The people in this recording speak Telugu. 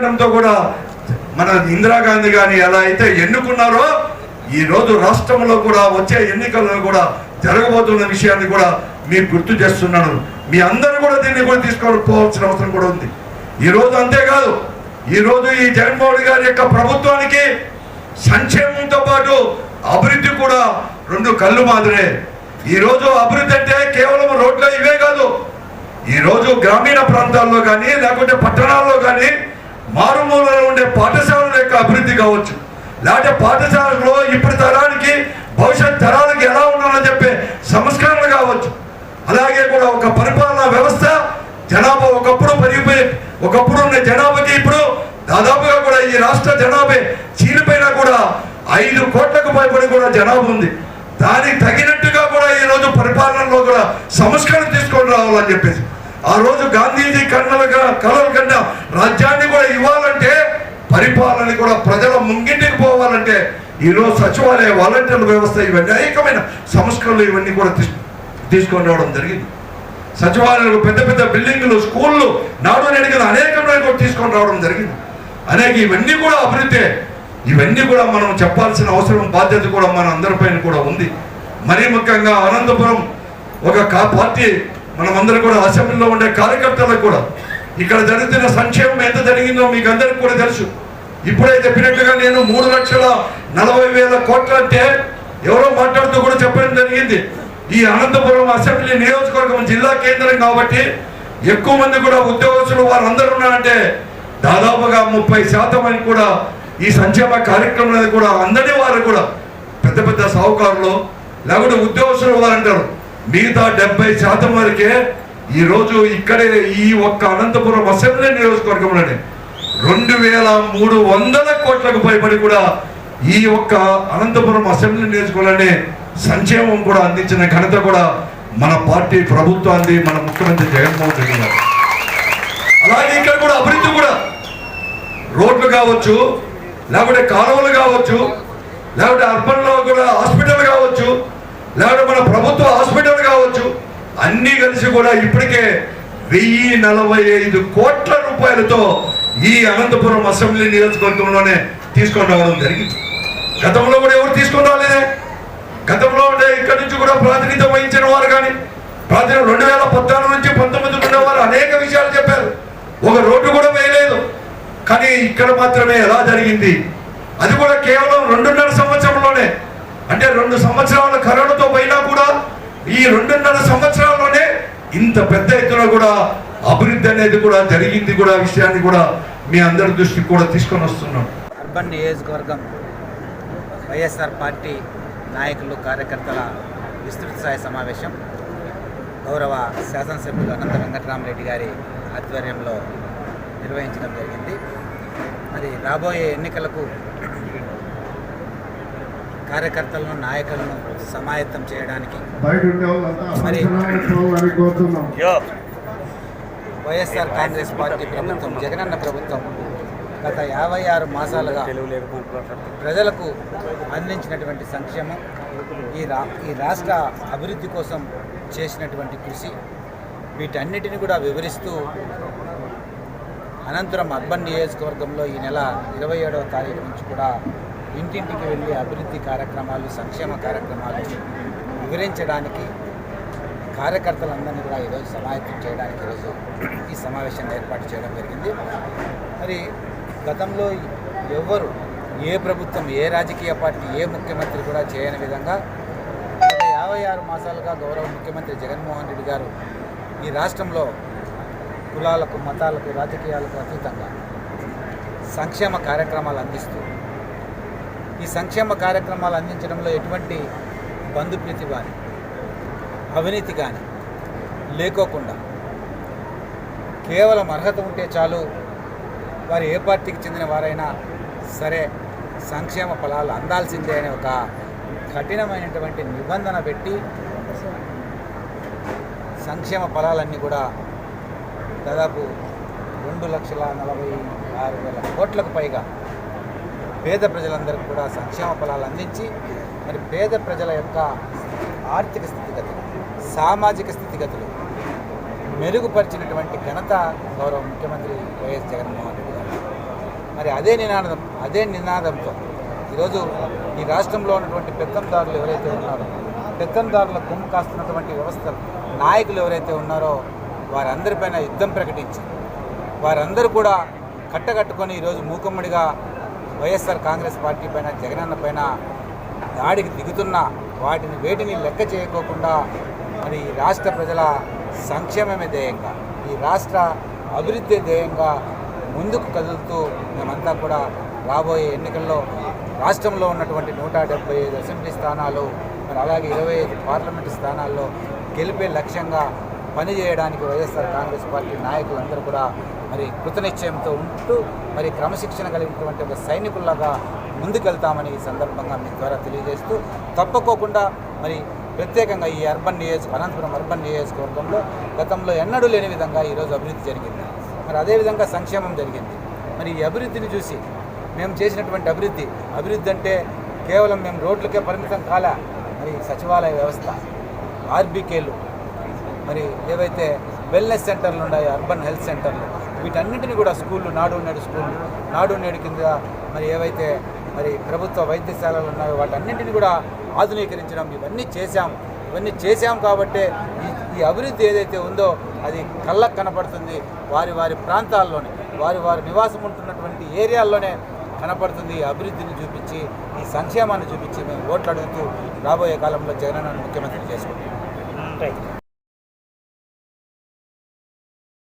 కంఠంతో కూడా మన ఇందిరాగాంధీ గారిని ఎలా అయితే ఎన్నుకున్నారో ఈ రోజు రాష్ట్రంలో కూడా వచ్చే ఎన్నికల్లో కూడా జరగబోతున్న విషయాన్ని కూడా మీరు గుర్తు చేస్తున్నాను మీ అందరూ కూడా దీన్ని కూడా తీసుకొని పోవాల్సిన అవసరం కూడా ఉంది. ఈ రోజు అంతేకాదు ఈ రోజు ఈ జగన్మోహన్ గారి యొక్క ప్రభుత్వానికి సంక్షేమంతో పాటు అభివృద్ధి కూడా రెండు కళ్ళు మాదిరే. ఈ రోజు అభివృద్ధి అంటే కేవలం రోడ్లు ఇవే కాదు. ఈ రోజు గ్రామీణ ప్రాంతాల్లో కానీ లేకుంటే పట్టణాల్లో కానీ మారుమూలలో ఉండే పాఠశాలల యొక్క అభివృద్ధి కావచ్చు. లేకపోతే పాఠశాలలో ఇప్పుడు తరానికి భవిష్యత్ తరాలకు ఎలా ఉండాలని చెప్పే సంస్కరణలు కావచ్చు. అలాగే కూడా ఒక పరిపాలనా వ్యవస్థ జనాభా ఒకప్పుడు పెరిగిపోయి ఒకప్పుడు ఉన్న జనాభాకి ఇప్పుడు దాదాపుగా కూడా ఈ రాష్ట్ర జనాభా చీలిపోయినా కూడా ఐదు కోట్లకు పైబడి కూడా జనాభా ఉంది. దానికి తగినట్టుగా కూడా ఈ రోజు పరిపాలనలో కూడా సంస్కరణ తీసుకొని రావాలని చెప్పేసి ఆ రోజు గాంధీజీ కన్నలుగా కలలు కన్నా రాజ్యాన్ని కూడా ఇవ్వాలంటే పరిపాలన కూడా ప్రజల ముంగింటికి పోవాలంటే ఈ రోజు సచివాలయ వాలంటీర్ల వ్యవస్థ ఇవన్నీ అనేకమైన సంస్కరణలు ఇవన్నీ కూడా తీసు తీసుకొని రావడం జరిగింది. సచివాలయాలు పెద్ద పెద్ద బిల్డింగులు స్కూళ్ళు నాడు నేడు అనేకమైన కూడా తీసుకొని రావడం జరిగింది. అనేక ఇవన్నీ కూడా అభివృద్ధి. ఇవన్నీ కూడా మనం చెప్పాల్సిన అవసరం బాధ్యత కూడా మన అందరిపైన కూడా ఉంది. మరీ ముఖ్యంగా అనంతపురం ఒక కా పార్టీ మనమందరం కూడా అసెంబ్లీలో ఉండే కార్యకర్తలకు కూడా ఇక్కడ జరుగుతున్న సంక్షేమం ఎంత జరిగిందో మీకు అందరికి కూడా తెలుసు. ఇప్పుడే చెప్పినట్టుగా నేను మూడు లక్షల నలభై వేల కోట్లు అంటే ఎవరో మాట్లాడుతూ కూడా చెప్పడం జరిగింది. ఈ అనంతపురం అసెంబ్లీ నియోజకవర్గం జిల్లా కేంద్రం కాబట్టి ఎక్కువ మంది కూడా ఉద్యోగస్తులు వారందరూ ఉన్నారంటే దాదాపుగా ముప్పై శాతం అని కూడా ఈ సంక్షేమ కార్యక్రమం అనేది కూడా అందరి వారు కూడా పెద్ద పెద్ద సాహుకారులు లేకుంటే ఉద్యోగస్తులు వారు అంటారు మిగతా డెబ్బై శాతం వరకే ఈరోజు ఇక్కడే ఈ ఒక్క అనంతపురం అసెంబ్లీ నియోజకవర్గంలోనే రెండు వేల మూడు వందల కోట్లకు పైబడి కూడా ఈ ఒక్క అనంతపురం అసెంబ్లీ నియోజకవర్గంలోనే సంక్షేమం కూడా అందించిన ఘనత కూడా మన పార్టీ ప్రభుత్వాన్ని మన ముఖ్యమంత్రి జగన్మోహన్ రెడ్డి గారు. అలాగే ఇక్కడ కూడా అభివృద్ధి కూడా. రోడ్లు కావచ్చు లేకపోతే కాలువలు కావచ్చు లేకపోతే అర్బన్లో కూడా హాస్పిటల్ కావచ్చు లేకపోతే మన ప్రభుత్వ హాస్పిటల్ కావచ్చు. అన్నీ కలిసి కూడా ఇప్పటికే వెయ్యి నలభై ఐదు కోట్ల రూపాయలతో ఈ అనంతపురం అసెంబ్లీ నియోజకవర్గంలోనే తీసుకొని రావడం జరిగింది. గతంలో కూడా ఎవరు తీసుకొని రాలేదే? గతంలో ఉండే ఇక్కడి నుంచి కూడా ప్రాతినిధ్యం వహించిన వారు కానీ ప్రాతినిధ్యం రెండు వేల పద్నాలుగు నుంచి పంతొమ్మిది ఉన్నవారు అనేక విషయాలు చెప్పారు. ఒక రోడ్డు కూడా వేయలేదు. కానీ ఇక్కడ మాత్రమే ఎలా జరిగింది? అది కూడా కేవలం రెండున్నర సంవత్సరంలోనే అంటే రెండు సంవత్సరాల కరోనాతో పోయినా కూడా ఈ రెండున్నర సంవత్సరాల్లోనే ఇంత పెద్ద ఎత్తున కూడా అభివృద్ధి అనేది కూడా జరిగింది కూడా విషయాన్ని కూడా మీ అందరి దృష్టికి కూడా తీసుకొని వస్తున్నాం. అర్బన్ నియోజకవర్గం వైఎస్ఆర్ పార్టీ నాయకులు కార్యకర్తల విస్తృత స్థాయి సమావేశం. గౌరవ శాసనసభ్యులు అనంత వెంకటరామరెడ్డి గారి ఆధ్వర్యంలో నిర్వహించడం జరిగింది. మరి రాబోయే ఎన్నికలకు కార్యకర్తలను నాయకులను సమాయత్తం చేయడానికి. మరి- వైఎస్ఆర్ కాంగ్రెస్ పార్టీ ప్రభుత్వం జగనన్న ప్రభుత్వం గత యాభై ఆరు మాసాలుగా ప్రజలకు అందించినటువంటి సంక్షేమం ఈ రా ఈ రాష్ట్ర అభివృద్ధి కోసం చేసినటువంటి కృషి వీటన్నిటిని కూడా వివరిస్తూ అనంతరం అర్బన్ నియోజకవర్గంలో ఈ నెల ఇరవై ఏడవ తారీఖు నుంచి కూడా ఇంటింటికి వెళ్ళి అభివృద్ధి కార్యక్రమాలు సంక్షేమ కార్యక్రమాలు వివరించడానికి కార్యకర్తలందరినీ కూడా ఈరోజు సమాయత్తం చేయడానికి ఈరోజు ఈ సమావేశాన్ని ఏర్పాటు చేయడం జరిగింది. మరి గతంలో ఎవ్వరు ఏ ప్రభుత్వం ఏ రాజకీయ పార్టీ ఏ ముఖ్యమంత్రి కూడా చేయని విధంగా యాభై ఆరు మాసాలుగా గౌరవ ముఖ్యమంత్రి జగన్మోహన్ రెడ్డి గారు ఈ రాష్ట్రంలో కులాలకు మతాలకు రాజకీయాలకు అతీతంగా సంక్షేమ కార్యక్రమాలు అందిస్తూ ఈ సంక్షేమ కార్యక్రమాలు అందించడంలో ఎటువంటి బంధుప్రీతి కానీ అవినీతి కానీ లేకోకుండా కేవలం అర్హత ఉంటే చాలు వారు ఏ పార్టీకి చెందిన వారైనా సరే సంక్షేమ ఫలాలు అందాల్సిందే అనే ఒక కఠినమైనటువంటి నిబంధన పెట్టి సంక్షేమ ఫలాలన్నీ కూడా దాదాపు రెండు లక్షల నలభై ఆరు వేల కోట్లకు పైగా పేద ప్రజలందరికీ కూడా సంక్షేమ ఫలాలు అందించి మరి పేద ప్రజల యొక్క ఆర్థిక స్థితిగతులు సామాజిక స్థితిగతులు మెరుగుపరిచినటువంటి ఘనత గౌరవ ముఖ్యమంత్రి వైఎస్ జగన్మోహన్ రెడ్డి గారు. మరి అదే నినాదం అదే నినాదంతో ఈరోజు ఈ రాష్ట్రంలో ఉన్నటువంటి పెత్తందారులు ఎవరైతే ఉన్నారో పెత్తందారుల కొమ్ము కాస్తున్నటువంటి వ్యవస్థలు నాయకులు ఎవరైతే ఉన్నారో వారందరిపైన యుద్ధం ప్రకటించి వారందరూ కూడా కట్టకట్టుకొని ఈరోజు మూకమ్మడిగా వైఎస్ఆర్ కాంగ్రెస్ పార్టీ పైన జగనన్న పైన దాడికి దిగుతున్న వాటిని వేటిని లెక్క చేయకోకుండా మరి ఈ రాష్ట్ర ప్రజల సంక్షేమమే ధ్యేయంగా ఈ రాష్ట్ర అభివృద్ధి ధ్యేయంగా ముందుకు కదులుతూ మేమంతా కూడా రాబోయే ఎన్నికల్లో రాష్ట్రంలో ఉన్నటువంటి నూట డెబ్బై ఐదు అసెంబ్లీ స్థానాలు మరి అలాగే ఇరవై ఐదు పార్లమెంటు స్థానాల్లో గెలిపే లక్ష్యంగా పనిచేయడానికి వైఎస్ఆర్ కాంగ్రెస్ పార్టీ నాయకులందరూ కూడా మరి కృతనిశ్చయంతో ఉంటూ మరి క్రమశిక్షణ కలిగినటువంటి ఒక సైనికుల్లాగా ముందుకెళ్తామని ఈ సందర్భంగా మీ ద్వారా తెలియజేస్తూ తప్పకోకుండా మరి ప్రత్యేకంగా ఈ అర్బన్ నియోజక అనంతపురం అర్బన్ నియోజకవర్గంలో గతంలో ఎన్నడూ లేని విధంగా ఈరోజు అభివృద్ధి జరిగింది. మరి అదేవిధంగా సంక్షేమం జరిగింది. మరి ఈ అభివృద్ధిని చూసి మేము చేసినటువంటి అభివృద్ధి అభివృద్ధి అంటే కేవలం మేము రోడ్లకే పరిమితం కాలే మరి సచివాలయ వ్యవస్థ ఆర్బీకేలు మరి ఏవైతే వెల్నెస్ సెంటర్లు ఉన్నాయో అర్బన్ హెల్త్ సెంటర్లు వీటన్నింటినీ కూడా స్కూళ్ళు నాడు నేడు స్కూళ్ళు నాడు నేడు కింద మరి ఏవైతే మరి ప్రభుత్వ వైద్యశాలలు ఉన్నాయో వాటన్నింటిని కూడా ఆధునీకరించడం ఇవన్నీ చేశాం. ఇవన్నీ చేశాం కాబట్టే ఈ ఈ అభివృద్ధి ఏదైతే ఉందో అది కళ్ళకు కనపడుతుంది వారి వారి ప్రాంతాల్లోనే. వారి వారి నివాసం ఉంటున్నటువంటి ఏరియాల్లోనే కనపడుతుంది ఈ అభివృద్ధిని చూపించి ఈ సంక్షేమాన్ని చూపించి మేము ఓట్లు అడుగుతూ రాబోయే కాలంలో జగనన్న ముఖ్యమంత్రి చేసుకుంటాం రైట్.